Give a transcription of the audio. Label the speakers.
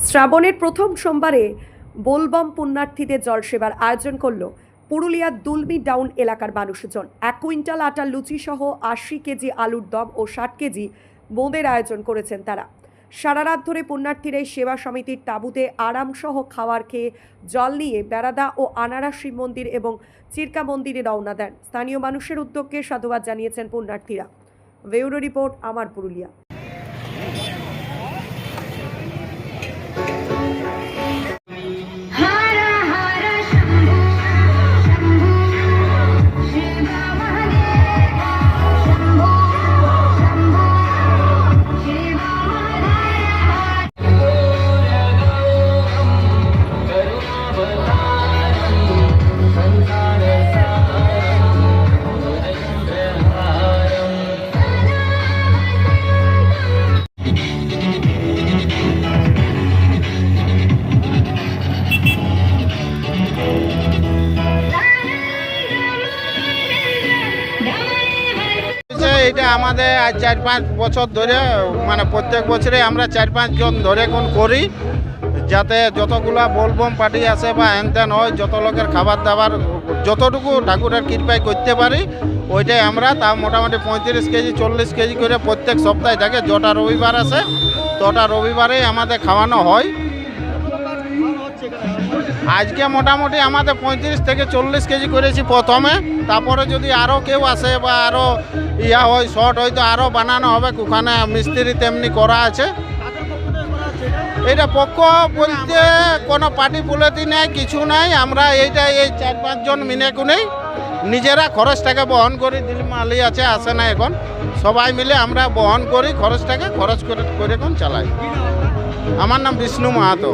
Speaker 1: শ্রাবণের প্রথম সোমবারে বোলবম পুণ্যার্থীদের জলসেবার আয়োজন করল পুরুলিয়ার দুলমি ডাউন এলাকার মানুষজন। এক কুইন্টাল আটার লুচি সহ আশি কেজি আলুর দম ও ষাট কেজি বোঁদের আয়োজন করেছেন তারা। সারা রাত ধরে পুণ্যার্থীরা এই সেবা সমিতির তাঁবুতে আরামসহ খাওয়ার খেয়ে জল নিয়ে বেড়াদা ও আনারা শিব মন্দির এবং চিরকা মন্দিরে রওনা দেন। স্থানীয় মানুষের উদ্যোগকে সাধুবাদ জানিয়েছেন পুণ্যার্থীরা। বেউরো রিপোর্ট, আমার পুরুলিয়া।
Speaker 2: এটা আমাদের চার পাঁচ বছর ধরে মানে প্রত্যেক বছরে আমরা চার পাঁচ জন ধরে কোন করি। যাতে যতগুলা বোলবম পার্টি আছে বা হ্যান ত্যান হয়, যত লোকের খাবার দাবার, যতটুকু ঠাকুরের কৃপায় করতে পারি, ওইটাই আমরা। তা মোটামুটি পঁয়ত্রিশ কেজি, চল্লিশ কেজি করে প্রত্যেক সপ্তাহে থাকে। যটা রবিবার আছে, তটা রবিবারেই আমাদের খাওয়ানো হয়। আজকে মোটামুটি আমাদের পঁয়ত্রিশ থেকে চল্লিশ কেজি করেছি প্রথমে। তারপরে যদি আরও কেউ আসে বা আরও ইয়া হয়, শর্ট হয়, তো আরও বানানো হবে। ওখানে মিস্ত্রি তেমনি করা আছে। এটা পক্ষ বলতে কোনো পার্টি পুলেতি নেই, কিছু নাই। আমরা এইটা এই চার পাঁচজন মিনে কুনেই নিজেরা খরচটাকে বহন করি। দিল মালি আছে, আসে না এখন। সবাই মিলে আমরা বহন করি, খরচটাকে খরচ করে করে এখন চালাই। আমার নাম বিষ্ণু মাহাতো।